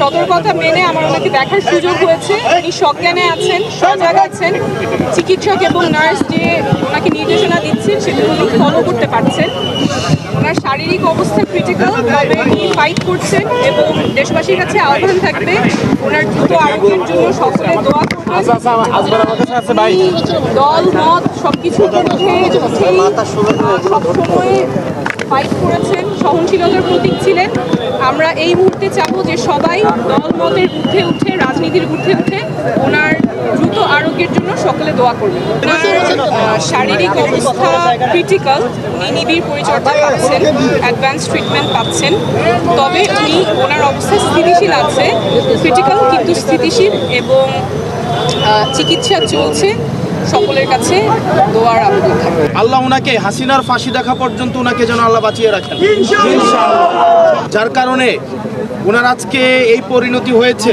সতর্কতা মেনে আমার ওনাকে দেখার সুযোগ হয়েছে। উনি সজ্ঞানে আছেন সজাগ আছেন। চিকিৎসক এবং নার্স যে ওনাকে নির্দেশনা দিচ্ছেন সেটা উনি ফলো করতে পারছেন। ওনার শারীরিক অবস্থা ক্রিটিক্যাল তবে উনি ফাইট করছেন এবং দেশবাসীর কাছে আহ্বান থাকবে ওনার দ্রুত আরোগ্যের জন্য সকলে দোয়া করবেন। দল মত সবকিছুর মধ্যে সবসময় ফাইট করেছেন। সহনশীলতার প্রতীক ছিলেন। আমরা এই মুহূর্তে চাবো যে সবাই দল মতের উঠে, রাজনীতির ঊর্ধ্বে উঠে ওনার দ্রুত আরোগ্যের জন্য সকলে দোয়া করবেন। শারীরিক অবস্থা ক্রিটিক্যাল উনি নিবিড় পরিচর্যা পাচ্ছেন অ্যাডভান্স ট্রিটমেন্ট পাচ্ছেন। তবে উনি ওনার অবস্থা স্থিতিশীল আছে ক্রিটিক্যাল কিন্তু স্থিতিশীল এবং চিকিৎসা চলছে সকলের কাছে দোয়ার আবেদন থাকবে। আল্লাহ ওনাকে হাসিনার ফাঁসি দেখা পর্যন্ত ওনাকে যেন আল্লাহ বাঁচিয়ে রাখেন। যার কারণে ওনার আজকে এই পরিণতি হয়েছে।